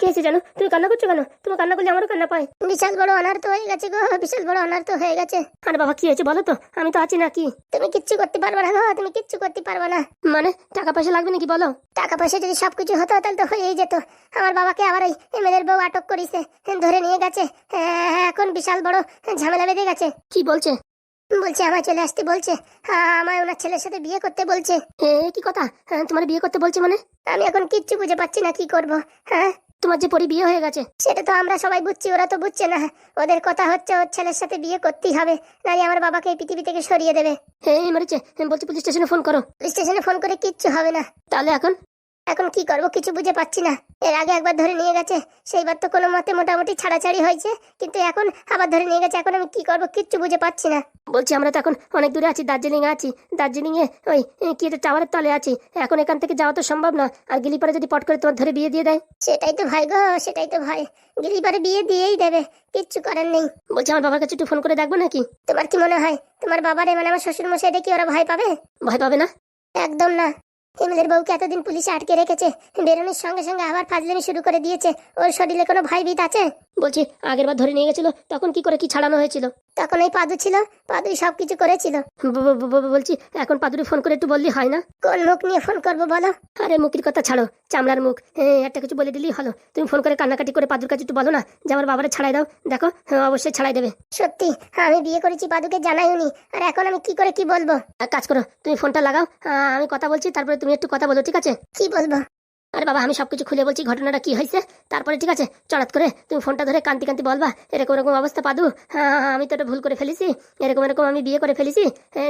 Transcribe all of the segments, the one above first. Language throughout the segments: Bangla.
কে এসে জানো? তুমি কান্না করছ কেন? তুমি কান্না করলে আমারও কান্না পায়। বিশাল বড় অনার্থ হয়ে গেছে গো বিশাল বড় অনার্থ হয়ে গেছে। আরে বাবা কি হয়েছে বলো তো? আমি তো আছি নাকি? তুমি কিচ্ছু করতে পারবে না গো তুমি কিচ্ছু করতে পারবে না। মানে টাকা পয়সা লাগবে নাকি বলো? টাকা পয়সা যদি সবকিছু হতো তাহলে তো হয়েই যেত। আমার বাবাকে আবার ওই এমএলএর বউ আটক করিছে ধরে নিয়ে গেছে। হ্যাঁ, এখন বিশাল বড় ঝামেলা বেঁধে গেছে। কি বলছে? বলছে আমার চলে আসতে বলছে। হ্যাঁ, আমায় ওনার ছেলের সাথে বিয়ে করতে বলছে। এ কি কথা? হ্যাঁ, তোমার বিয়ে করতে বলছে মানে? আমি এখন কিচ্ছু বুঝে পাচ্ছি না কি করব? হ্যাঁ? তোমার যে পরি বিয়ে হয়ে গেছে সেটা তো আমরা সবাই বুঝছি ওরা তো বুঝছে না। ওদের কথা হচ্ছে ওর ছেলের সাথে বিয়ে করতেই হবে নাহলে আমার বাবাকে এই পৃথিবী থেকে সরিয়ে দেবে। হ্যাঁ মারিছে বলছি পুলিশ স্টেশনে ফোন করো। পুলিশ স্টেশনে ফোন করে কিচ্ছু হবে না। তাহলে এখন? এখন কি করব কিছু বুঝে পাচ্ছি না। এর আগে একবার ধরে নিয়ে গেছে সেইবার তো কোনো মতে মোটামুটি ছাড়াছাড়ি হয়েছে কিন্তু এখন আবার ধরে নিয়ে গেছে এখন আমি কি করব কিচ্ছু বুঝে পাচ্ছি না। বলছি আমরা তো এখন অনেক দূরে আছি দার্জিলিং আছি। দার্জিলিং এ ওই কি একটা টাওয়ারের তলে আছি। এখন এখান থেকে যাওয়া তো সম্ভব না আর গিলিপারে যদি পট করে তোমার ধরে বিয়ে দিয়ে দেয়? সেটাই তো ভাই গো সেটাই তো ভাই গিলিপারে বিয়ে দিয়েই দেবে কিচ্ছু করার নেই। বলছি আমার বাবার কাছে একটু ফোন করে দেখব নাকি? তোমার কি মনে হয় তোমার বাবারে মানে আমার শ্বশুর মশাই কি ওরা ভয় পাবে? ভয় পাবে না? একদম না। এমএলএর বউকে এতদিন পুলিশে আটকে রেখেছে, বেরোনোর সঙ্গে সঙ্গে আবার ফাজলামি শুরু করে দিয়েছে, ওর শরীরে কোনো ভয়ভীত আছে? বলছি আগের বার ধরে নিয়ে গেছিল, তখন কি করে কি ছাড়ানো হয়েছিল? তখন এই পাদু ছিল পাদুই সব কিছু করেছিল বলছি এখন পাদুরি ফোন করে একটু বললি হয় না? কোন মুখ নিয়ে ফোন করব বলো? আরে মুখের কথা ছাড়ো চামড়ার মুখ। হ্যাঁ একটা কিছু বলে দিলেই হলো। তুমি ফোন করে কান্নাকাটি করে পাদুর কাছে একটু বলো না যে আমার বাবারে ছাড়াই দাও। দেখো হ্যাঁ অবশ্যই ছাড়াই দেবে। সত্যি আমি বিয়ে করেছি পাদুকে জানাইনি আর এখন আমি কি করে কি বলব? কাজ করো তুমি ফোনটা লাগাও আমি কথা বলছি তারপরে তুমি একটু কথা বলো ঠিক আছে? কি বলব? আরে বাবা আমি সবকিছু খুলে বলছি ঘটনাটা কি হয়েছে? তারপরে ঠিক আছে চড়াত করে তুমি ফোনটা ধরে কান্তি কান্তি বলবা এরকম এরকম অবস্থা পাদু। হ্যাঁ হ্যাঁ, আমি তো এটা ভুল করে ফেলেছি এরকম এরকম আমি বিয়ে করে ফেলেছি।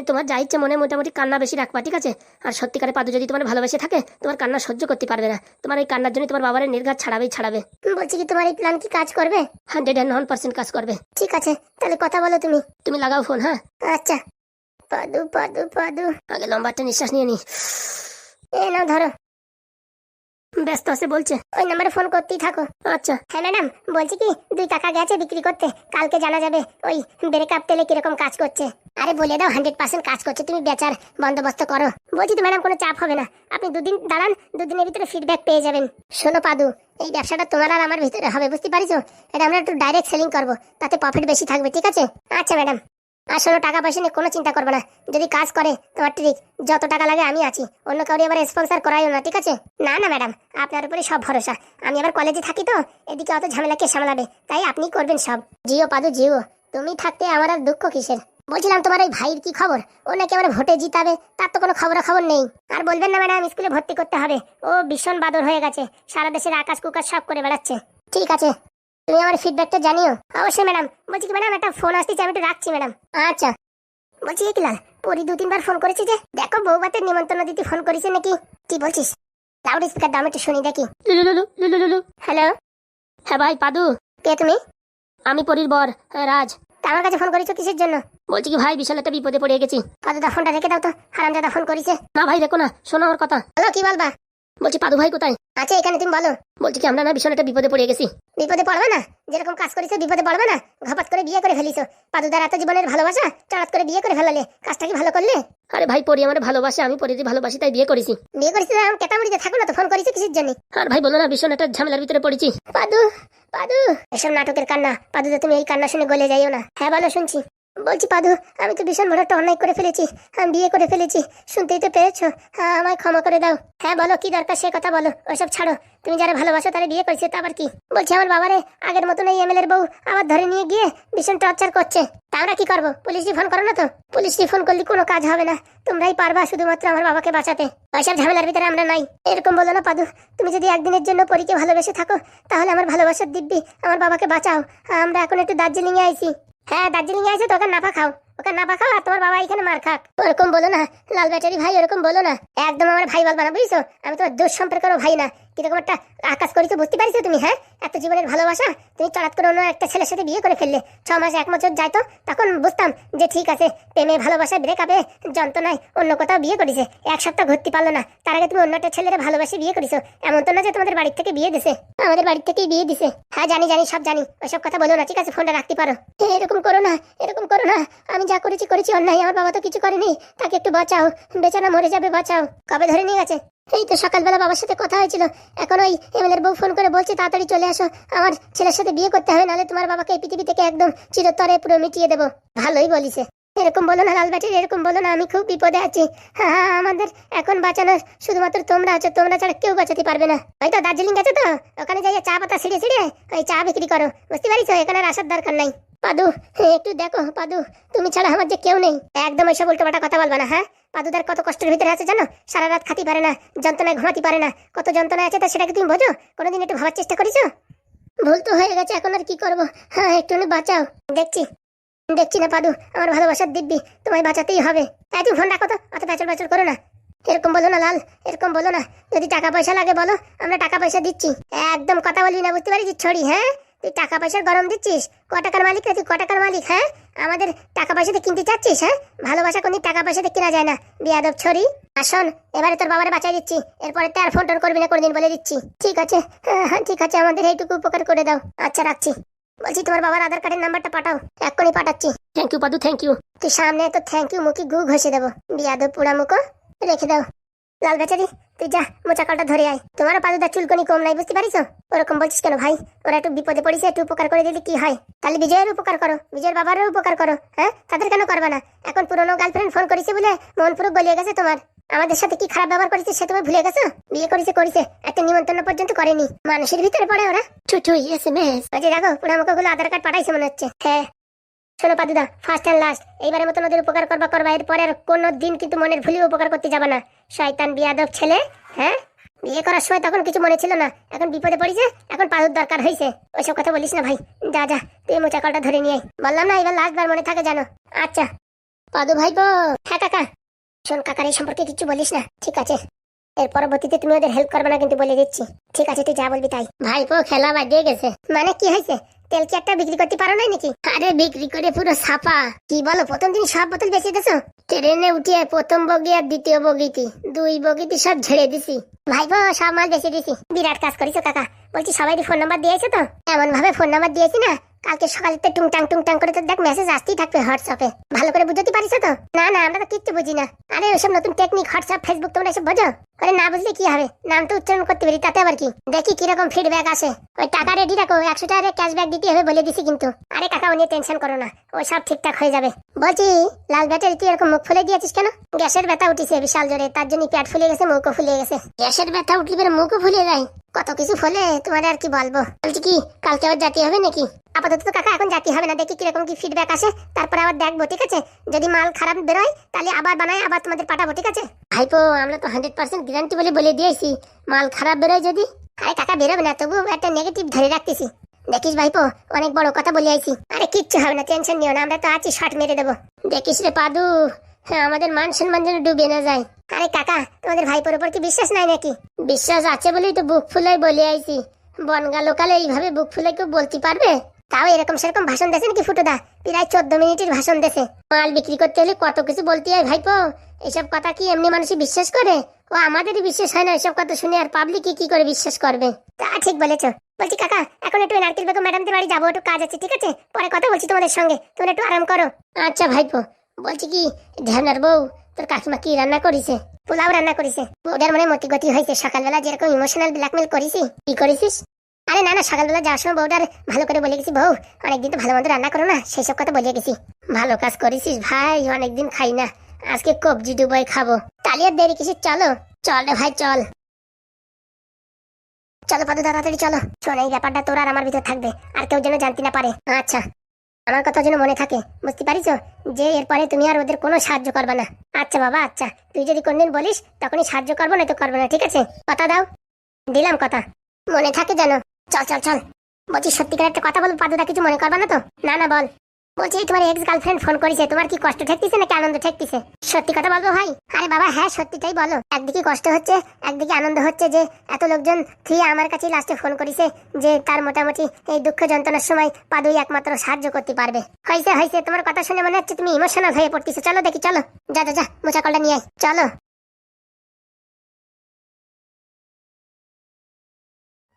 তোমার যা ইচ্ছে মনে মোটামুটি কান্না বেশি রাখবা ঠিক আছে? আর সত্যিকারে পাদু যদি তোমার ভালোবেসে থাকে তোমার কান্না সহ্য করতে পারবে না। তোমার এই কান্নার জন্য তোমার বাবার নির্ঘাত ছাড়াবেই ছাড়াবে। বলছি কি তোমার এই প্ল্যান কি কাজ করবে? হান্ড্রেড অ্যান্ড ওয়ান পার্সেন্ট কাজ করবে। ঠিক আছে তাহলে কথা বলো তুমি। তুমি লাগাও ফোন হ্যাঁ? আচ্ছা। পাদু পাদু পাদু। আগে লম্বা একটা নিঃশ্বাস নিয়ে নি। এ না ধরো। ব্যস্ত আছে বলছে। ওই নাম্বারে ফোন করতেই থাকো। আচ্ছা। হ্যাঁ ম্যাডাম বলছি কি, দুই টাকা গেছে বিক্রি করতে। কালকে জানা যাবে ওই ব্রেকআপ তেলে কীরকম কাজ করছে। আরে বলে দাও হান্ড্রেড পার্সেন্ট কাজ করছে। তুমি বেচার বন্দোবস্ত করো। বলছি তো ম্যাডাম কোনো চাপ হবে না। আপনি দুদিন দাঁড়ান, দুদিনের ভিতরে ফিডব্যাক পেয়ে যাবেন। শোনো পাদু, এই ব্যবসাটা তোমার আর আমার ভিতরে হবে, বুঝতে পারিছো? এটা আমরা একটু ডাইরেক্ট সেলিং করব। তাতে প্রফিট বেশি থাকবে, ঠিক আছে? আচ্ছা ম্যাডাম আর শোনো টাকা পয়সা নিয়ে কোনো চিন্তা করবে না। যদি কাজ করে, তোমার ঠিক যত টাকা লাগে আমি আছি। অন্য কাউরি আবার স্পন্সার করাইও না, ঠিক আছে? না না ম্যাডাম আপনার উপরে সব ভরসা। আমি আবার কলেজে থাকি তো, এদিকে অত ঝামেলাকে সামলাবে? তাই আপনি করবেন সব। জিও, পাদু, জিও, তুমি থাকতে আমার আর দুঃখ কিসের? বলছিলাম তোমার ওই ভাইয়ের কি খবর? ও নাকি আমার ভোটে জিতাবে, তার তো কোনো খবর খবর নেই। আর বলবেন না ম্যাডাম স্কুলে ভর্তি করতে হবে। ও ভীষণ বাদর হয়ে গেছে, সারা দেশের আকাশ কুকাশ সব করে বেড়াচ্ছে। ঠিক আছে তুমি আমার ফিডব্যাকটা জানিও? অবশ্যই ম্যাডাম বলছি কি ম্যাডাম একটা ফোন আসতেছে আমি একটু রাখছি ম্যাডাম আচ্ছা। বলছি কি লাল? পরি দু তিনবার ফোন করেছি যে? দেখো বউবাতের নিমন্ত্রণ দিতে ফোন করেছে নাকি? কি বলছিস? লাউড স্পিকার দাম একটু শুনি দেখি। হ্যালো হ্যাঁ ভাই পাদু। কে তুমি? আমি পরির বর হ্যাঁ, রাজ। আমার কাছে ফোন করেছ কিসের জন্য? বলছি কি ভাই বিশাল একটা বিপদে পড়ে গেছি। পাদু দা ফোনটা রেখে দাও তো। হারামজাদা ফোন করেছে। না ভাই রেখো না শোনো আমার কথা। হ্যালো কি বলবা? বলছি পাদু ভাই কোথায়? আছে এখানে তুমি বলো। বলছি কি আমরা না ভীষণ একটা বিপদে পড়ে গেছি। বিপদে পড়বে না? যেরকম কাজ করেছ বিপদে পড়বে না? ঘাপাত করে বিয়ে করে ফেলিছো। পাদুদার এত জীবনের ভালোবাসা চড়াত করে বিয়ে করে ফেলালে কাজটা কি ভালো করলে? আরে ভাই পরি আমার ভালোবাসে আমি পরিদি ভালোবাসি তাই বিয়ে করেছি। বিয়ে করেছি এখন কেটামুড়িতে থাকো না তো ফোন করেছি কিসের জন্য? আর ভাই বলো না ভীষণ একটা ঝামেলার ভিতরে পড়েছি। পাদু পাদু। এসব নাটকের কান্না পাদু তুমি এই কান্না শুনে গলে যাইও না। হ্যাঁ বলো শুনছি। বলছি, পাদু, আমি তো ভীষণ বড় একটা অন্যায় করে ফেলেছি, আমি বিয়ে করে ফেলেছি, শুনতেই তো পেরেছ। হ্যাঁ আমায় ক্ষমা করে দাও। হ্যাঁ বলো, কি দরকার সে কথা বলো, ওসব ছাড়ো। তুমি যারা ভালোবাসো তারা বিয়ে করেছে, তা আবার কি? বলছি, আমার বাবারে, আগের মতন এই এমএলএর বউ আবার ধরে নিয়ে গিয়ে ভীষণ টর্চার করছে। তা আমরা কি করব? পুলিশে ফোন করো না তো? পুলিশে ফোন করলে কোনো কাজ হবে না। তোমরাই পারবা শুধুমাত্র আমার বাবাকে বাঁচাতে। ওইসব ঝামেলার ভিতরে আমরা নাই। এরকম বলো না, পাদু, তুমি যদি একদিনের জন্য পরীকে ভালোবেসে থাকো, তাহলে আমার ভালোবাসার দিব্যি আমার বাবাকে বাঁচাও। আমরা এখন একটু দার্জিলিংয়ে আইছি। হ্যাঁ দার্জিলিং এ আছে তো ওখানে নাফা খাও। ওকে নাফা খাও আর তোমার বাবা এখানে মার খাক। ওরকম বলো না, লাল ব্যাটারি ভাই, ওরকম বলো না। একদম আমার ভাই বলবা না বুঝছ? আমি তোমার দোষ সম্পর্কেরও ভাই না। কীরকম একটা আকাশ করেছ বুঝতে পারছ তুমি হ্যাঁ? এত জীবনের ভালোবাসা, তুমি চড়াত করে অন্য একটা ছেলের সাথে বিয়ে করে ফেললে। ছ মাস এক বছর যাইতো তখন বুঝতাম যে ঠিক আছে, প্রেমে ভালোবাসা ব্রেক আপে যন্ত্রণায় অন্য কোথাও বিয়ে করেছে। এক সপ্তাহ ঘুরতে পারল না, তার আগে তুমি অন্য একটা ছেলের ভালোবাসে বিয়ে করেছ। এমন তো না যে তোমাদের বাড়ির থেকে বিয়ে দিছে। আমাদের বাড়ির থেকেই বিয়ে দিছে। হ্যাঁ জানি জানি, সব জানি। ওইসব কথা বলো না, ঠিক আছে? ফোনটা রাখতে পারো। এরকম করো না, এরকম করো না। আমি যা করেছি করেছি অন্যায়। আমার বাবা তো কিছু করেনি। তাকে একটু বাঁচাও। বেচারা মরে যাবে, বাঁচাও। কবে ধরে নিয়ে গেছে? এই তো সকালবেলা বাবার সাথে কথা হয়েছিল। এখন ওই এমএলএর বউ ফোন করে বলছে তাড়াতাড়ি চলে আসো। আমার ছেলের সাথে বিয়ে করতে হবে নাহলে তোমার বাবাকে এই পৃথিবী থেকে একদম চিরতরে পুরো মিটিয়ে দেবো। ভালোই বলিছে। এরকম বলো না লাল ব্যাটির এরকম বলো না আমি খুব বিপদে আছি। হ্যাঁ হ্যাঁ, আমাদের এখন বাঁচানোর শুধুমাত্র তোমরা আছো তোমরা ছাড়া কেউ বাঁচাতে পারবে না। ওই তো দার্জিলিং গেছে তো? ওখানে যাইয়ে চা পাতা ছিঁড়ে ছিঁড়ে ওই চা বিক্রি করো। বুঝতে পারিস এখানে আসার দরকার নাই। পাদু, একটু দেখো, পাদু, তুমি ছাড়া আমার যে কেউ নেই। একদম ওইসব উল্টোপাল্টা কথা বলবা না হ্যাঁ? পাদুদার কত কষ্টের ভিতরে আছে জানো? সারা রাত খাতি পারে না, যন্ত্রণায় ঘুমাতে পারে না। কত যন্ত্রণা আছে তা সেটাকে তুমি বোঝো? কোনোদিন একটু ভাবার চেষ্টা করেছ? ভুল তো হয়ে গেছে, এখন আর কি করব? হ্যাঁ একটু বাঁচাও। দেখছি। দেখছি না পাদু, আমার ভালোবাসার দিব্যি, তোমায় বাঁচাতেই হবে। তাই তুমি ফোন রাখো তো, অত প্যাচল প্যাচল করো না। এরকম বলো না লাল, এরকম বলো না। যদি টাকা পয়সা লাগে বলো, আমরা টাকা পয়সা দিচ্ছি। একদম কথা বলি না, বুঝতে পারিস? ছড়ি হ্যাঁ? তুই টাকা পয়সার গরম দিচ্ছিস? ক টাকার মালিক রে? তুই ক টাকার মালিক হ্যাঁ? আমাদের টাকা পয়সাতে কিনতে চাচ্ছিস হ্যাঁ? ভালোবাসা কোনদিন টাকা পয়সাতে কেনা যায় না। বিয়াদব ছড়ি। আসন এবারে তোর বাবারে বাঁচাই দিচ্ছি। এরপরে তো আর ফোন টোন করবি না কোনদিন বলে দিচ্ছি। ঠিক আছে? হ্যাঁ হ্যাঁ ঠিক আছে আমাদের এইটুকু উপকার করে দাও। আচ্ছা রাখছি। বলছি তোমার বাবার আধার কার্ডের নাম্বারটা পাঠাও। এক্ষুনি পাঠাচ্ছি। Thank you Padu thank you তুই সামনে তো থ্যাংক ইউ মুখে গু ঘষে দেবো। বিয়াদব পুরা মুখো রেখে দাও। লাল বেচারি তুই যা মোচাকলটা ধরে আয়। তোমারও পাদুদার চুলকনি কম নাই বুঝতে পারিস ওরকম বলছিস কেন ভাই? ওরা একটু বিপদে পড়েছে একটু উপকার করে দিলে কি হয়? তাহলে বিজয়ের উপকার করো বিজয়ের বাবারও উপকার করো হ্যাঁ? তাদের কেন করবে না? এখন পুরনো গার্লফ্রেন্ড ফোন করেছে বলে মন পুরো গলিয়ে গেছে তোমার। আমাদের সাথে কি খারাপ ব্যবহার করেছে সে তুমি ভুলে গেছো? বিয়ে করেছে করেছে একটা নিমন্ত্রণ পর্যন্ত করেনি। মানুষের ভিতরে পড়ে ওরা। ছুটুই এস এম এস দেখো পুরামুখো গুলো আধার কার্ড পাঠাইছে মনে হচ্ছে। হ্যাঁ। শোনো পাদুদা ফার্স্ট অ্যান্ড লাস্ট এইবারের মতন ওদের উপকার করবা করবা, এরপরে কোনো দিন কিন্তু মনের ভুলে উপকার করতে যাবে না। শয়তান বিয়াদব ছেলে হ্যাঁ? বিয়ে করার সময় তখন কিছু মনে ছিল না, এখন বিপদে পড়েছে এখন পাদুর দরকার হয়েছে ওইসব কথা বলিস না ভাই, যা যা, তুই মোচা কলটা ধরে নিয়ে বললাম না, এবার লাস্ট বার মনে থাকে জানো। আচ্ছা পাদু ভাই গো হ্যাঁ কাকা। শোন, কাকার এই সম্পর্কে কিছু বলিস না, ঠিক আছে? এর পরবর্তীতে তুমি ওদের হেল্প করবে না কিন্তু বলে দিচ্ছি। ঠিক আছে, তুই যা বলবি তাই। ভাইপো, খেলা বাজিয়ে গেছে। মানে কি হয়েছে? তেল কি একটা বিক্রি করতে পারো নাই নাকি? আরে বিক্রি করে পুরো ছাপা। কি বলো, প্রথম দিন সব বোতল বেঁচে দিছো? ট্রেনে উঠিয়ে প্রথম বগি আর দ্বিতীয় বগিতে দুই বগিতে সব ঝেড়ে দিছি। ভাইপো, সব মাল বেঁচে দিছি। বিরাট কাজ করেছ, কাকা। বলছি সবাই ফোন নাম্বার দিয়েছে তো? এমন ভাবে ফোন নাম্বার দিয়েছি না, কালকে সকালে তো টুংটাং টুংটাং করে তো দেখ মেসেজ আসতেই থাকবে হোয়াটসঅ্যাপে। ভালো করে বুঝতে পারিস তো? না না, আমরা তো কিচ্ছু বুঝি না। আরে, ওসব নতুন টেকনিক হোয়াটসঅ্যাপ ফেসবুক তোমরা এসব বোঝো? আরে না বুঝলে কি হবে? নাম তো উচ্চারণ করতে পারি, তাতে আবার কি? দেখি কীরকম ফিডব্যাক আসে। ওই টাকা রেডি রাখো, একশো টাকা ক্যাশব্যাক দিতে হবে বলে দিছি কিন্তু। আরে কাকা নিয়ে টেনশন করো না। ও সব ঠিকঠাক হয়ে যাবে। বলছি, লাল ব্যাটারি তুই এরকম মুখ ফুলে দিয়েছিস কেন? গ্যাসের ব্যথা উঠিছে বিশাল জোরে, তার জন্য পেট ফুলে গেছে, মুখও ফুলে গেছে। গ্যাসের ব্যথা উঠলে পরে মুখও ফুলে যায়। কত কিছু ফলে, তোমার আর কি বলব? বলছি কি, কালকে আবার জাতি হবে নাকি? আপাতত তো কাকা, এখন জাতি হবে না। দেখি কীরকম কি ফিডব্যাক আসে। তারপরে আবার দেখব, ঠিক আছে? যদি মাল খারাপ বেরোয়, তাহলে আবার বানায় আবার তোমাদের পাঠাবো, ঠিক আছে? ভাইপো, আমরা তো হান্ড্রেড পার্সেন্ট গ্যারান্টি বলে বলে দিয়েছি, মাল খারাপ বেরোয় যদি। আরে কাকা, বেরোবে না তবু একটা নেগেটিভ ধরে রাখতেছি। দেখিস ভাইপো, অনেক বড় কথা বলে আইছি। আরে কিচ্ছু হবে না টেনশন নিও না, আমরা তো আছি শর্ট মেরে দেবো। দেখিস রে পাদু হ্যাঁ আমাদের মান সম্মান যেন ডুবে না যায়। আরে কাকা, তোমাদের ভাইপোর উপর কি বিশ্বাস নাই নাকি? বিশ্বাস আছে বলেই তো বুক ফুলাই বলে আইছি। বনগা লোকালে এইভাবে বুক ফুলাই কেউ বলতে পারবে? তাও এরকম সেরকম ভাষণ দেছে নাকি ফুটোদা? প্রায় চোদ্দ মিনিটের ভাষণ দেছে মাল বিক্রি করতে হলে কত কিছু বলতে হয় ভাইপো? এসব কথা কি এমনি মানুষই বিশ্বাস করে? ও আমাদেরই বিশ্বাস হয় না এসব কথা শুনে আর পাবলিক কি করে বিশ্বাস করবে? তা ঠিক বলেছ। বলছি কাকা, এখন একটু নারকেল বেগম ম্যাডামদের বাড়ি যাব, একটু কাজ আছে, ঠিক আছে? পরে কথা বলছি তোমাদের সঙ্গে। তোমরা একটু আরাম করো। আচ্ছা ভাইপো। বলছি কি, ধ্যানার বউ, তোর কাকিমা কি রান্না করেছে? পোলাও রান্না করেছে। বউটার মনে মতি গতি হয়েছে। সকালবেলা যেরকম ইমোশনাল ব্ল্যাকমেল করিছি, কি করেছিস? আরে না না সকালবেলা যাওয়ার সময় বউটার ভালো করে বলে গেছি, বউ। অনেকদিন তো ভালো মন্দ রান্না করো না, সেই সব কথা বলে গেছি। ভালো কাজ করেছিস ভাই, অনেকদিন খাই না। আজকে কবজি ডুবাই খাব। তাহলে দেরি কিছু চলো, চল রে ভাই, চল। চলো পাদু, তাড়াতাড়ি চলো। শোন, এই ব্যাপারটা তোর আর আমার ভিতর থাকবে, আর কেউ যেন জানতে না পারে। আচ্ছা আমার কথা যেন মনে থাকে, বুঝতে পারিস যে এরপরে তুমি আর ওদের কোনো সাহায্য করবে না। আচ্ছা বাবা আচ্ছা তুই যদি কোনদিন বলিস, তখনই সাহায্য করব না তো করব না, ঠিক আছে? কথা দাও। দিলাম কথা। মনে থাকে যেন। চল চল চল। বলছি সত্যিকার একটা কথা বলব পাদুদা, কিছু মনে করবা না তো? না না, বল। বলছি তোমার এক্স গার্লফ্রেন্ড ফোন করেছে, তোমার কি কষ্ট ঠেকতেছে নাকি আনন্দ ঠেকতেছে? সত্যি কথা বলব ভাই? আরে বাবা হ্যাঁ সত্যিটাই বলো। একদিকে কষ্ট হচ্ছে, একদিকে আনন্দ হচ্ছে যে এত লোকজন থুয়ে আমার কাছে লাস্টে ফোন করেছে যে তার মোটামুটি এই দুঃখ যন্ত্রণার সময় পাদুই একমাত্র সাহায্য করতে পারবে। হয়েছে হয়েছে তোমার কথা শুনে মনে হচ্ছে তুমি ইমোশনাল হয়ে পড়তেছো। চলো দেখি, চলো। যা যা যা মোচা কলটা নিয়ে চলো।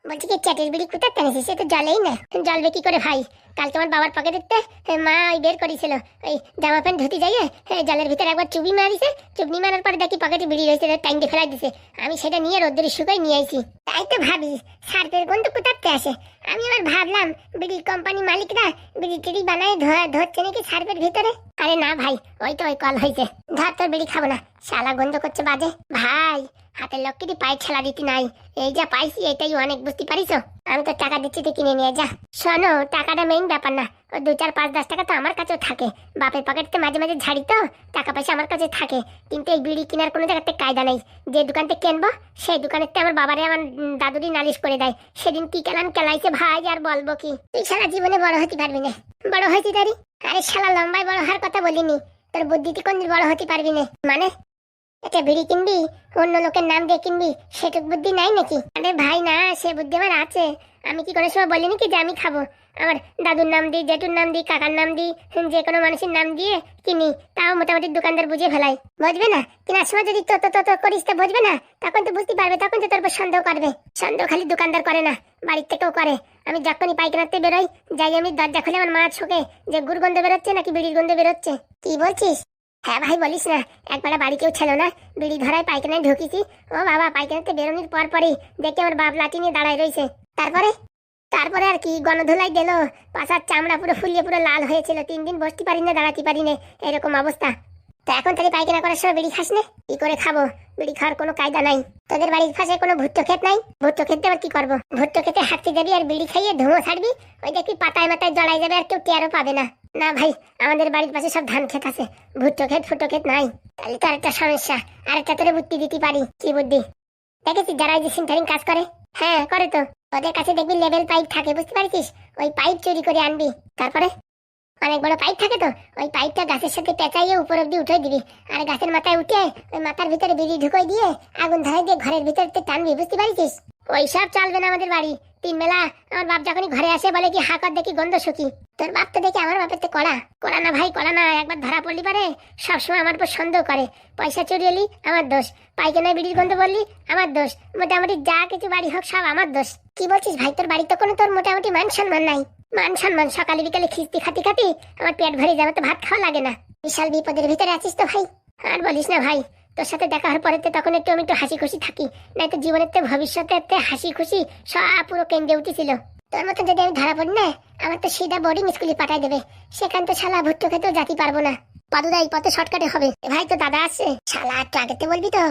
বলছি কি, চ্যাটের বিড়ি কোথায় টানিস সে তো জলেই না। জলবে কি করে ভাই? কালকে আমার বাবার পকেটেতে মা ওই বের করেছিল। ওই জামা প্যান্ট ধুতে যাইয়ে জলের ভিতরে একবার চুবি মারিছে। চুবনি মারার পরে দেখি পকেটে বিড়ি রয়েছে টাইম দিয়ে ফেলাই দিছে। আমি সেটা নিয়ে রোদ্দুরে শুকাই নিয়ে আইছি। তাই তো ভাবি সার্ফের গন্ধ কোথাতে আসে? আমি আবার ভাবলাম, বিড়ি কোম্পানি মালিকরা বিড়ি টিড়ি বানায় ধরছে নাকি সার্ফের ভিতরে? আরে না ভাই, ওই তো ওই কল হয়েছে ধর, তোর বিড়ি খাব না। শালা গন্ধ করছে বাজে। ভাই হাতের লক্ষ্মীটি পায়ে ছেলা দিতে নাই। এই যা পাইছি এটাই অনেক বুঝতে পারিস আমি তো টাকা দিচ্ছি তো কিনে নিয়ে যা। শোনো টাকাটা মেইন ব্যাপার না। ও দু চার পাঁচ দশ টাকা তো আমার কাছেও থাকে। বাপের পকেটতে মাঝে মাঝে ঝাড়ি তো টাকা পয়সা আমার কাছে থাকে। কিন্তু এই বিড়ি কেনার কোনো জায়গাতে কায়দা নেই। যে দোকান থেকে কিনবো সেই দোকানের আমার বাবারে আমার উম, দাদুরি নালিশ করে দেয়। সেদিন কি কেলাম কেলাইছে ভাই আর বলব কি? তুই সারা জীবনে বড় হতে পারবি না। বড় হয়েছি তারি? আরে শালা লম্বায় বড় হওয়ার কথা বলিনি। তোর বুদ্ধিতে কোনদিন বড় হতে পারবি না। মানে? একটা বিড়ি কিনবি, অন্য লোকের নাম দিয়ে কিনবি সেটুক বুদ্ধি নাই নাকি? আরে ভাই না, সে বুদ্ধি আমার আছে। আমি কি কোনো সময় বলিনি কি যে আমি খাব? আমার দাদুর নাম দিই জেঠুর নাম দিই কাকার নাম দিই যে কোনো মানুষের নাম দিয়ে কিনি, তাও মোটামুটি দোকানদার বুঝে ফেলাই। বুঝবে না? কেনার সময় যদি তো তো তো তো করিস তো বুঝবে না? তখন তো বুঝতে পারবে, তখন তো তোর উপর সন্দেহ করবে। সন্দেহ খালি দোকানদার করে না, বাড়ির থেকেও করে। আমি যখনই পাইকানাতে বেরোই, যাই আমি দরজা খুলে আমার মা ছোকে, যে গুড় গন্ধ বেরোচ্ছে নাকি বিড়ির গন্ধ বেরোচ্ছে? কি বলছিস? হ্যাঁ ভাই, বলিস না। একবার বাড়ি কেউ ছিল না। বিড়ি ধরায় পায়খানায় ঢুকেছি। ও বাবা, পায়খানাতে বেরোনোর পর পরই দেখি আমার বাপ লাঠি নিয়ে দাঁড়ায় রয়েছে। তারপরে? তারপরে আর কি? গণধোলাই দিল পাশার চামড়া পুরো ফুলিয়ে পুরো লাল হয়েছিল। তিন দিন বসতে পারি না, দাঁড়াতে পারি না। এরকম অবস্থা। তা এখন তাহলে পায়খানা করার সময় বিড়ি খাস না। কি করে খাব? বিড়ি খাওয়ার কোনো কায়দা নাই। তোদের বাড়ির পাশে কোনো ভুট্টো ক্ষেত নাই? ভুট্টো খেতে আবার কি করব? ভুট্টো খেতে হাঁটতে যাবি আর বিড়ি খাইয়ে ধুঁয়ো ছাড়বি? ওই দেখবি পাতায় মাথায় জড়াই যাবে আর কেউ টেরও পাবে না। না ভাই, আমাদের বাড়ির পাশে সব ধান ক্ষেত আছে। ভুট্টো ক্ষেত, ফুটো ক্ষেত নাই। তাহলে তো আরেকটা সমস্যা। আরেকটা তোরে বুদ্ধি দিতে পারি। কি বুদ্ধি? দেখেছিস যারা এই যে সিন্টারিং কাজ করে? হ্যাঁ করে তো। ওদের কাছে দেখবি লেভেল পাইপ থাকে, বুঝতে পারছিস? ওই পাইপ চুরি করে আনবি। তারপরে? অনেক বড় পাইপ থাকে তো? ওই পাইপটা গাছের সাথে পেঁচাইয়ে উপর অব্দি উঠে দিবি। আর গাছের মাথায় উঠে ওই মাথার ভিতরে বিড়ি ঢুকোই দিয়ে আগুন ধরাই দিয়ে ঘরের ভিতরে টানবি, বুঝতে পারছিস? ওই সব চলবে না আমাদের বাড়ি। তিন বেলা আমার বাপ যখনই ঘরে আসে বলে কি হাকার দেখি গন্ধ শুকি। তোর বাপ তো দেখি আমার বাপের তো কড়া। কড়া না ভাই, কড়া না, একবার ধরা পড়লি পারে, সবসময় আমার উপর সন্দেহ করে। পয়সা চুরি এলি আমার দোষ। পাইখানায় বিড়ির গন্ধ বললি, আমার দোষ। মোটামুটি যা কিছু বাড়ি হোক, সব আমার দোষ। কি বলছিস ভাই, তোর বাড়িতে কোনো, তোর মোটামুটি মান সম্মান নাই। মান সম্মান, সকালে বিকালে খিস্তি খাতি খাতি, আমার পেট ভরে যাবে তো ভাত খাওয়া লাগে না। বিশাল বিপদের ভিতরে আছিস তো ভাই। আর বলিস না ভাই তোর সাথে দেখা হওয়ার পরেতে তখন একটু আমি একটু হাসি খুশি থাকি। না তো জীবনের তো ভবিষ্যতে হাসি খুশি সব পুরো কেন্দ্রে উঠেছিল। তোর মতন যদি আমি ধরা পড়ি না, আমার তো সিধা বোর্ডিং স্কুলে পাঠাই দেবে। সেখান তো শালা ভুট্টো খেতেও যাতে পারব না। পাদুদা এই পথে শর্টকাটে হবে। ভাই তো দাদা আছে। শালা, একটু আগেতে বলবি তো,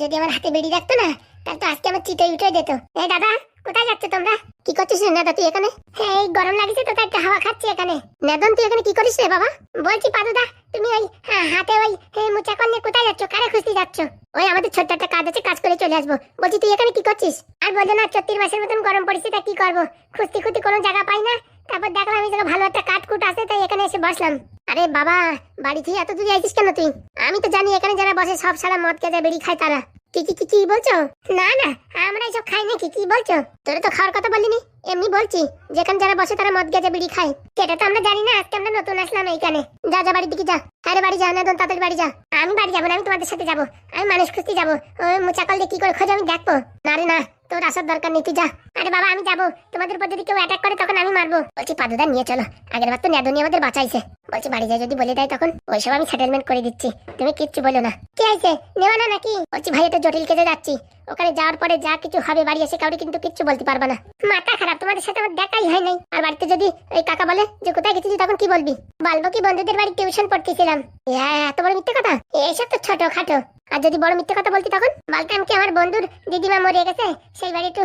যদি আমার হাতে বেরিয়ে রাখতো না তাহলে তো আজকে আমার চিটে উঠে যেত। এই দাদা কোথায় যাচ্ছ তোমরা? কি করছিস রে নেদা তুই এখানে? হ্যাঁ এই গরম লাগছে তো একটা হাওয়া খাচ্ছি এখানে। নেদন তুই এখানে কি করিস রে বাবা? বলছি পাদুদা তুমি ওই হ্যাঁ, হাতে ওই মোচা কল নিয়ে কোথায় যাচ্ছ? কারে খুঁজতে যাচ্ছ? ওই আমাদের ছোট্ট একটা কাজ আছে কাজ করে চলে আসব। বলছি তুই এখানে কি করছিস? আর বলছো না চত্রিশ মাসের মতন গরম পড়েছে তা কি করব? খুঁজতে খুঁজতে কোনো জায়গা পাই না। তারপর দেখলাম এই ভালো একটা কাঠকুট আছে তাই এখানে এসে বসলাম। আরে বাবা, বাড়ি থেকে এত দূরে আইছিস কেন তুই? আমি তো জানি এখানে যারা বসে সব সারা মদ খেতে বেরিয়ে খায় তারা। কি কি কি কি বলছো? না না, আমরা এসব খাই নাকি? কি বলছো? তোরা তো খাওয়ার কথা বলিনি। এমনি বলছি, যেখানে যারা বসে তারা মদ গেজে বিড়ি খায়। সেটা তো আমরা জানি না, আজকে আমরা নতুন আসলাম এইখানে। যা যা, বাড়ির দিকে যা। আরে বাড়ি যা না তাদের বাড়ি যা। আমি বাড়ি যাব না, আমি তোমাদের সাথে যাব। আমি মানুষ খুঁজতে যাব। ওই মোচাকল দিয়ে কি করে খোঁজ আমি দেখব। না রে, না। তোর আসার দরকার নেই, তুই যা। আরে বাবা, আমি যাব। তোমাদের উপর যদি কেউ অ্যাটাক করে, তখন আমি মারবো। বলছি, পাদুদা, নিয়ে চলো। আগের বার তো নেদনি আমাদের বাঁচাইছে। বলছি, বাড়ি যাই, যদি বলে দেয় তখন। ওইসব আমি সেটেলমেন্ট করে দিচ্ছি। তুমি কিচ্ছু বলো না। কি আছে নেওয়া না নাকি? বলছি, ভাই এটা জটিল কেটে যাচ্ছি। ওখানে যাওয়ার পরে যা কিছু হবে বাড়ি এসে কাউকে কিন্তু কিচ্ছু বলতে পারবে না। মাথা খারাপ, তোমাদের সাথে আমার দেখাই হয় নাই। আর বাড়িতে যদি ওই কাকা বলে যে কোথায় গেছিলি, তখন কি বলবি? বলব কি বন্ধুদের বাড়ি টিউশন পড়তেছিলাম। হ্যাঁ এত বড় মিথ্যে কথা? এইসব তো ছোট খাটো আর যদি বড় মিথ্যে কথা বলতি তখন? বলতাম কি আমার বন্ধুর দিদিমা মরে গেছে? সেই বাড়ি একটু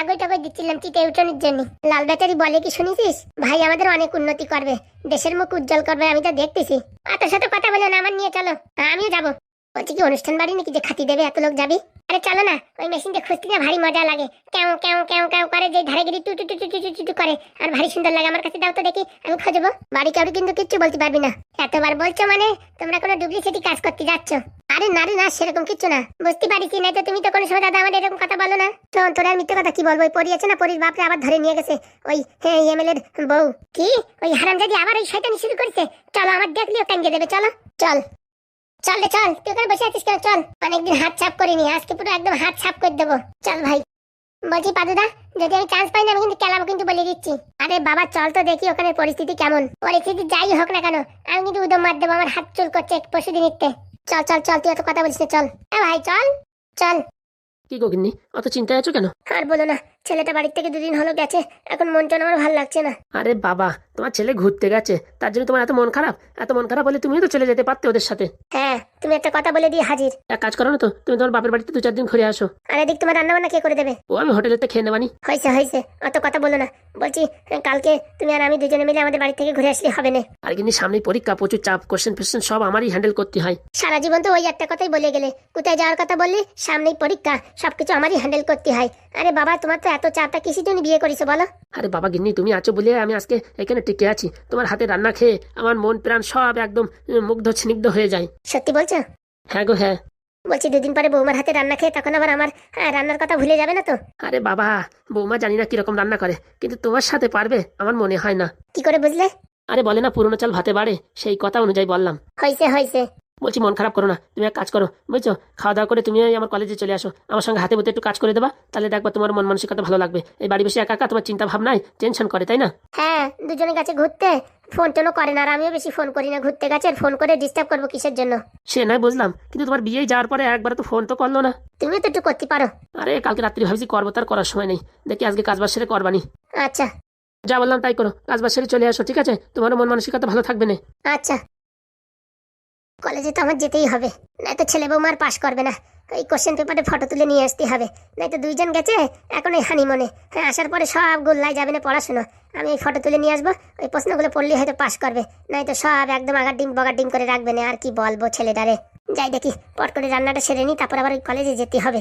আগুই টাগুই দিচ্ছিলাম চিটে উঠানোর জন্য। লাল বেচারি বলে কি শুনেছিস? ভাই আমাদের অনেক উন্নতি করবে। দেশের মুখ উজ্জ্বল করবে, আমি তো দেখতেছি। আর তোর সাথে কথা বলে না, আমার নিয়ে চলো। আমিও যাব। বলছি কি, অনুষ্ঠান বাড়ি নাকি যে খাতি দেবে, এত লোক যাবি? আরে চলো না, ওই মেশিনটা খুঁজতে না ভারী মজা লাগে। কেউ কেউ কেউ কেউ করে যে ধারে গিরি টু টু টু টু টু টু করে। আর ভারী সুন্দর লাগে, আমার কাছে দাও তো দেখি, আমি খুঁজবো। বাড়ি কাউকে কিন্তু কিচ্ছু বলতে পারবি না। এতবার বলছো মানে তোমরা কোনো ডুপ্লিসিটি কাজ করতে যাচ্ছ। আরে না রে, না, সেরকম কিচ্ছু না। বুঝতে পারিছি না তো তুমি তো কোনো সময় দাদা আমাদের এরকম কথা বলো না। তো তোর আর মিথ্যে কথা কি বলব? ওই পরি আছে না, পরির বাপরে আবার ধরে নিয়ে গেছে। ওই হ্যাঁ এমএলএ বউ। কি? ওই হারামজাদি আবার ওই শয়তানি শুরু করেছে। চলো, আমার দেখলিও টাঙ্গে দেবে, চলো। চল। চল রে চল। তুই ওখানে বসে আছিস কেন? চল। অনেকদিন হাত ছাপ করিনি। আজকে পুরো একদম হাত ছাপ করে দেবো। চল ভাই। বলছি পাদুদা যদি আমি চান্স পাই না আমি কিন্তু খেলাবো কিন্তু বলে দিচ্ছি। আরে বাবা চল তো দেখি ওখানে পরিস্থিতি কেমন। পরিস্থিতি যাই হোক না কেন আমি কিন্তু উদম মার দেবো আমার হাত চুল করছে পরশু দিন চল চল চল তুই এত কথা বলিস না চল। হ্যাঁ ভাই চল। চল। কি গো গিন্নি অত চিন্তায় আছো কেন? আর বলো না ছেলেটা বাড়ির থেকে দুদিন হলো গেছে এখন মন টন আমার ভালো লাগছে না। আরে বাবা তোমার ছেলে ঘুরতে গেছে তার জন্য তোমার এত মন খারাপ? এত মন খারাপ হলে তুমিও তো চলে যেতে পারতে ওদের সাথে। হ্যাঁ তুমি একটা কথা বলে দিয়ে হাজির। এক কাজ করো না তো তুমি তোমার বাপের বাড়িতে দু চার দিন ঘুরে আসো। আর এদিক তোমার রান্না বান্না কে করে দেবে? ও আমি হোটেলেতে খেয়ে নেবানি। হয়েছে হয়েছে অত কথা বলো না। বলছি কালকে তুমি আর আমি দুজনে মিলে আমাদের বাড়ি থেকে ঘুরে আসলে হবে না। আর কিন্তু সামনেই পরীক্ষা প্রচুর চাপ কোশ্চেন ফোশ্চেন সব আমারই হ্যান্ডেল করতে হয়। সারা জীবন তো ওই একটা কথাই বলে গেলে। কোথায় যাওয়ার কথা বললি? সামনেই পরীক্ষা সবকিছু আমারই হ্যান্ডেল করতে হয়। আরে বাবা তোমার তো এত চাপটা কিসের জন্য বিয়ে করেছ বলো? আরে বাবা গিন্নি তুমি আছো বলে আমি আজকে এখানে টিকে আছি। তোমার হাতে রান্না খেয়ে আমার মন প্রাণ সব একদম মুগ্ধ স্নিগ্ধ হয়ে যায়। সত্যি বলছো? হ্যাঁ গো হ্যাঁ। বলছি দুদিন পরে বৌমার হাতে রান্না খেয়ে তখন আবার আমার রান্নার কথা ভুলে যাবে না তো? আরে বাবা বৌমা জানি না কীরকম রান্না করে কিন্তু তোমার সাথে পারবে আমার মনে হয় না। কি করে বুঝলে? আরে বলে না পুরোনো চাল ভাতে বাড়ে সেই কথা অনুযায়ী বললাম। হয়েছে হয়েছে বলছি মন খারাপ করো না। তুমি এক কাজ করো বুঝছ? খাওয়া দাওয়া করে তুমি আমার কলেজে চলে আসো। আমার সঙ্গে হাতে বতে একটু কাজ করে দেবা তাহলে দেখবা তোমার মন মানসিকতা ভালো লাগবে। এই বাড়ি বসে একা একা তোমার চিন্তা ভাবনায় টেনশন করে তাই না? হ্যাঁ দুজনে গেছে ঘুরতে। ফোন টোনও করে না আর আমিও বেশি ফোন করি না। ঘুরতে গেছে ফোন করে ডিস্টার্ব করব কিসের জন্য? সে নয় বুঝলাম। কিন্তু তোমার বিয়ে যাওয়ার পরে একবার তো ফোন তো করল না। তুমি তো একটু করতে পারো। আরে কালকে রাত্রি ভাবছি করব তার করার সময় নেই। দেখি আজকে কাজবাজ সেরে করবানি। আচ্ছা। যা বললাম তাই করো কাজবাজ সেরে চলে আসো ঠিক আছে? তোমার মন মানসিকতা ভালো থাকবে না। আচ্ছা। কলেজে তো আমার যেতেই হবে। নয়তো ছেলে বৌমার পাশ করবে না। এই কোশ্চেন পেপারে ফটো তুলে নিয়ে আসতে হবে। নয়তো দুইজন গেছে, এখন হানি মনে হ্যাঁ আসার পরে সব গোল্লায় যাবে না পড়াশুনো। আমি এই ফটো তুলে নিয়ে আসব, ওই প্রশ্নগুলো পড়লে হয়তো পাশ করবে। নয়তো সব একদম আগার ডিম বগার ডিম করে রাখবে না। আর কি বলব ছেলেটারে? যাই দেখি, পট করে রান্নাটা সেরে নিই, তারপর আবার ওই কলেজে যেতে হবে।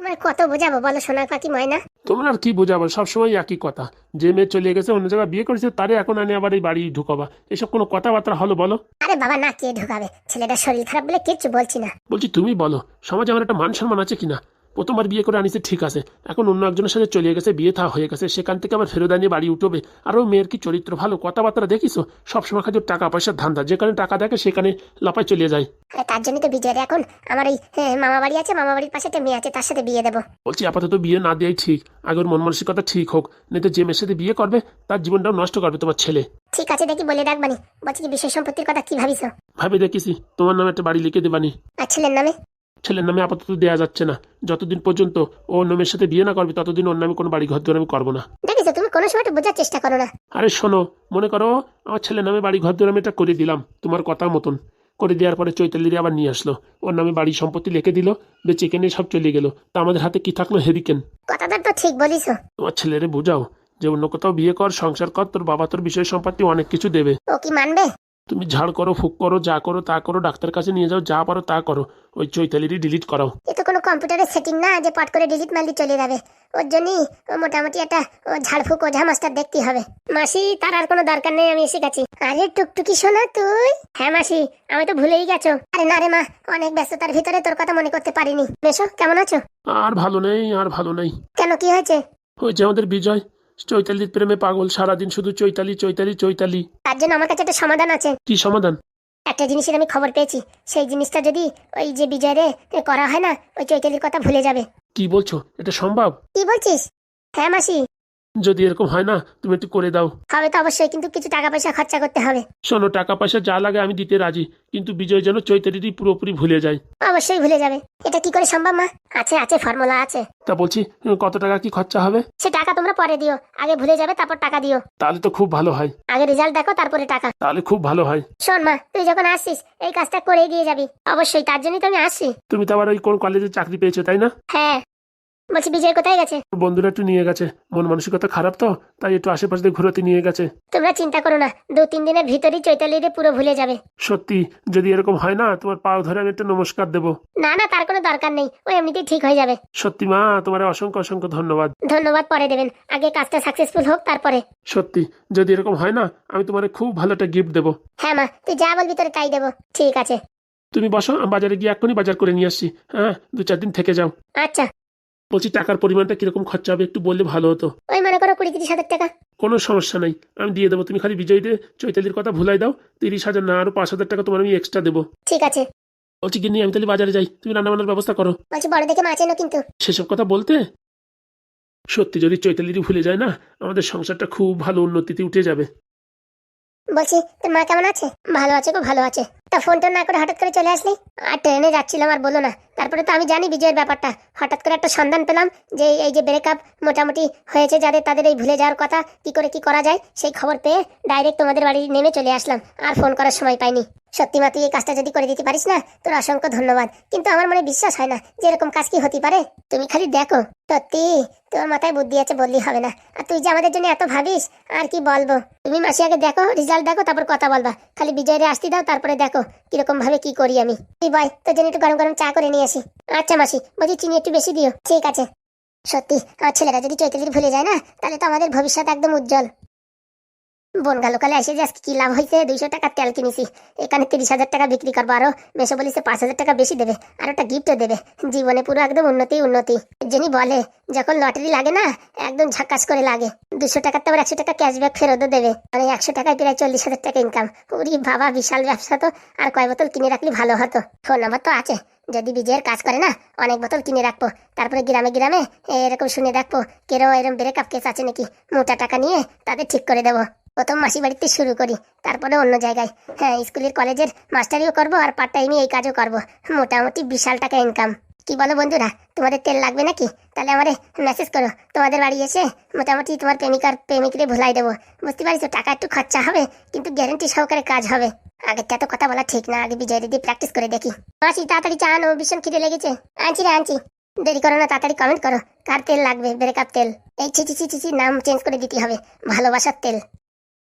তোমার কত বোঝাবো? বলো সোনার পাখি ময়না। তোমরা আর কি বোঝাবো? সবসময় একই কথা। যে মেয়ে চলে গেছে অন্য জায়গায় বিয়ে করেছে তারে এখন আনে আবার এই বাড়ি ঢুকাবা। এসব কোনো কথাবার্তা হলো বলো? আরে বাবা না কে ঢুকাবে? ছেলেটার শরীর খারাপ বলে কিচ্ছু বলছি না। বলছি তুমি বলো সমাজে আমার একটা মান সম্মান আছে কিনা? প্রথমবার বিয়ে করে আনিছে ঠিক আছে। এখন অন্য একজনের সাথে চলে গেছে বিয়ে থা হয়ে গেছে। সেখান থেকে আবার ফেরত আনিয়ে বাড়ি উঠবে। আর ওই মেয়ের কি চরিত্র ভালো? কথাবার্তা দেখিছো সবসময় খালি ওর টাকা পয়সার ধান্দা। যেখানে টাকা দেখে সেখানে লাপায় চলে যায়। তার জন্যই তো বিজয়ের এখন আমার এই মামা বাড়ি আছে মামা বাড়ির পাশে একটা মেয়ে আছে তার সাথে বিয়ে দেবো। বলছি আপাতত বিয়ে না দেওয়াই ঠিক। আগে ওর মন মানসিকতা ঠিক হোক। নয়তো যে মেয়ের সাথে বিয়ে করবে তার জীবনটাও নষ্ট করবে তোমার ছেলে। ঠিক আছে দেখি বলে রাখবানি বলছি কি বিষয় সম্পত্তির কথা কি ভাবিস? ভাবে দেখিসি তোমার নামে একটা বাড়ি লিখে দেবানি আর ছেলের নামে? ছেলের নামে আপাতত দেওয়া যাচ্ছে না। যতদিন পর্যন্ত ও অন্য মেয়ের সাথে বিয়ে না করবে ততদিন ওর নামে কোনো বাড়ি ঘর দুয়ার আমি করব না। তুমি কোনো সময় বোঝার চেষ্টা করো না। আরে শোনো মনে করো আমার ছেলের নামে বাড়ি ঘর দুয়ার আমি এটা করে দিলাম তোমার কথা মতন। করে দেওয়ার পরে চৈতালিরে আবার নিয়ে আসলো। ওর নামে বাড়ি সম্পত্তি লিখে দিল বেচে কেনে সব চলে গেল। তা আমাদের হাতে কি থাকল হেরিকেন? কথাটা তো ঠিক বলিস তোমার ছেলেরে বোঝাও যে অন্য কোথাও বিয়ে কর সংসার কর তোর বাবা তোর বিষয় সম্পত্তি অনেক কিছু দেবে। ও কি মানবে? তুমি ঝাড় করো ফুক করো যা করো তা করো ডাক্তার কাছে নিয়ে যাও যা পারো তা করো। ওই চৈতালিরই ডিলিট করাও। এ তো কোনো কম্পিউটারের সেটিং না যে পট করে ডিলিট মারলি চলে যাবে। ওর জন্যই মোটামুটি একটা ঝাড়ফুঁক ওঝা মাস্টার দেখতে হবে। মাসি তার আর কোনো দরকার নেই আমি এসে গেছি আরে টুকটুকি শোনা তুই। হ্যাঁ মাসি আমি তো ভুলেই গেছো। আরে না রে মা অনেক ব্যস্ততার ভিতরে তোর কথা মনে করতে পারিনি। বেশো কেমন আছো? আর ভালো নেই আর ভালো নেই। কেন কি হয়েছে? ওই যে আমাদের বিজয়। চৈতালির প্রেমে পাগল সারাদিন শুধু চৈতালি চৈতালি চৈতালি। তার জন্য আমার কাছে একটা সমাধান আছে। কি সমাধান? একটা জিনিসের আমি খবর পেয়েছি। সেই জিনিসটা যদি ওই যে বিজয় রে করা হয় না ওই চৈতালির কথা ভুলে যাবে। কি বলছো? এটা সম্ভব? কি বলছিস? হ্যাঁ মাসি। যদি এরকম হয় না তুমি একটু করে দাও। হবে তো অবশ্যই কিন্তু কিছু টাকা পয়সা খরচা করতে হবে। শোনো টাকা পয়সা যা লাগে আমি দিতে রাজি কিন্তু বিজয় যেন চৈতালিরই পুরোপুরি ভুলে যায়। অবশ্যই ভুলে যাবে। এটা কি করে সম্ভব মা? আছে আছে ফর্মুলা আছে। তা বলছি কত টাকা কি খরচা হবে? সে টাকা তোমরা পরে দিও। আগে ভুলে যাবে তারপর টাকা দিও। তাহলে তো খুব ভালো হয়। আগে রেজাল্ট দেখো তারপরে টাকা। তাহলে খুব ভালো হয়। শোন মা তুই যখন আসছিস এই কাজটা করেই দিয়ে যাবি। অবশ্যই তার জন্যই তো আমি আসি তুমি তো আবার ওই কোন কলেজে চাকরি পেয়েছ তাই না? হ্যাঁ। বলছি বিজয় কোথায় গেছে? বন্ধুরা একটু নিয়ে গেছে। মন মানসিকতা খারাপ তো তাই একটু আশেপাশে দিয়ে ঘুরোতে নিয়ে গেছে। তোমরা চিন্তা করো না দু তিন দিনের ভিতরেই চৈতালিরে পুরো ভুলে যাবে। সত্যি যদি এরকম হয় না তোমার পাও ধরে আমি একটু নমস্কার দেবো। না না তার কোনো দরকার নেই ও এমনিতেই ঠিক হয়ে যাবে। সত্যি মা তোমার অসংখ্য অসংখ্য ধন্যবাদ। ধন্যবাদ পরে দেবেন। আগে কাজটা সাকসেসফুল হোক তারপরে। সত্যি যদি এরকম হয় না আমি তোমার খুব ভালো একটা গিফট দেবো। হ্যাঁ মা তুই যা বলবি তোরে তাই দেবো ঠিক আছে। তুমি বসো আমি বাজারে গিয়ে এক্ষুনি বাজার করে নিয়ে আসছি। হ্যাঁ দু চার দিন থেকে যাও। আচ্ছা। বলছি টাকার পরিমাণটা কীরকম খরচা হবে একটু বললে ভালো হতো। ওই মনে করো কুড়ি তিরিশ হাজার টাকা। কোনো সমস্যা নাই আমি দিয়ে দেবো। তুমি খালি বিজয়ীদের চৈতালির কথা ভুলাই দাও। তিরিশ হাজার না আরও পাঁচ হাজার টাকা তোমার আমি এক্সট্রা দেবো। ঠিক আছে। বলছি গিন্নি আমি তাহলে বাজারে যাই। তুমি রান্না বান্নার ব্যবস্থা করো। বলছি বড় দেখে মাছ এনো কিন্তু। সেসব কথা বলতে? সত্যি যদি চৈতালিদি ভুলে যায় না আমাদের সংসারটা খুব ভালো উন্নতিতে উঠে যাবে। বলছি, তোর মা কেমন আছে? ভালো আছে গো, ভালো আছে। তা ফোন টোন না করে হঠাৎ করে চলে আসলি? আর ট্রেনে যাচ্ছিলাম আর বলো না। তারপরে তো আমি জানি বিজয়ের ব্যাপারটা। হঠাৎ করে একটা সন্ধান পেলাম যে এই যে ব্রেকআপ মোটামুটি হয়েছে যাদের তাদের এই ভুলে যাওয়ার কথা, কি করে কি করা যায়, সেই খবর পেয়ে ডাইরেক্ট তোমাদের বাড়ি নেমে চলে আসলাম। আর ফোন করার সময় পাইনি। সত্যি মা, তুই এই কাজটা যদি করে দিতে পারিস না, তোর অসংখ্য ধন্যবাদ। কিন্তু আমার মনে বিশ্বাস হয় না যে এরকম কাজ কি হতে পারে। তুমি খালি দেখো। সত্যি? তোর মাথায় বুদ্ধি আছে বললি হবে না। আর তুই যে আমাদের জন্য এত ভাবিস, আর কি বলব? তুমি মাসি আগে দেখো রেজাল্ট দেখো, তারপর কথা বলবা। খালি বিজয়রে আসতে দাও, তারপরে দেখো কীরকম ভাবে কি করি আমি। তুই বয়, তোর জন্য একটু গরম গরম চা করে নিয়ে আসি। আচ্ছা মাসি, বলছি চিনি একটু বেশি দিও। ঠিক আছে। সত্যি, আমার ছেলেরা যদি চৈতালির ভুলে যায় না, তাহলে তো আমাদের ভবিষ্যৎ একদম উজ্জ্বল। বনগালোকালে এসে যে আজকে কি লাভ হয়েছে দুইশো টাকা তেল কিনেছি। এখানে তিরিশ হাজার টাকা বিক্রি করব আরও। মেসো বলিছে পাঁচ হাজার টাকা বেশি দেবে আর একটা গিফটও দেবে। জীবনে পুরো একদম উন্নতি উন্নতি। যিনি বলে, যখন লটারি লাগে না, একদম ঝাক্কাস করে লাগে। দুশো টাকার তো আবার একশো টাকা ক্যাশব্যাক ফেরতও দেবে। মানে একশো টাকায় প্রায় চল্লিশ হাজার টাকা ইনকাম ওরি বাবা, বিশাল ব্যবসা তো। আর কয় বোতল কিনে রাখলে ভালো হতো? ফোন নাম্বার তো আছে। যদি বিজয়ের কাজ করে না, অনেক বোতল কিনে রাখব। তারপরে গ্রামে গ্রামে এরকম শুনে রাখব, কেরো এরকম ব্রেকআপ কেস আছে নাকি? মোটা টাকা নিয়ে তাদের ঠিক করে দেবো। প্রথম মাসি বাড়িতে শুরু করি তারপরে অন্য জায়গায়। হ্যাঁ স্কুলের কলেজের মাস্টারিও করব আর পার্ট টাইমে এই কাজও করব। মোটামুটি বিশাল টাকা ইনকাম কি বলো বন্ধুরা তোমাদের তেল লাগবে নাকি? তাহলে আমারে মেসেজ করো। তোমাদের বাড়ি এসে মোটামুটি তোমার প্রেমিকার প্রেমিকরে ভুলাই দেবো। বুঝতে পারিস টাকা একটু খরচা হবে কিন্তু গ্যারেন্টি সহকারে কাজ হবে। আগের তো কথা বলা ঠিক না আগে বিজয় দিদি প্র্যাকটিস করে দেখি। মাসি তাড়াতাড়ি চা আনো ভীষণ খিদে লেগেছে। আনছি রে আনছি। দেরি করো না তাড়াতাড়ি কমেন্ট করো। কার তেল লাগবে? ব্রেকআপ তেল। এই ছি ছি ছি ছি ছি, নাম চেঞ্জ করে দিতে হবে। ভালোবাসার তেল।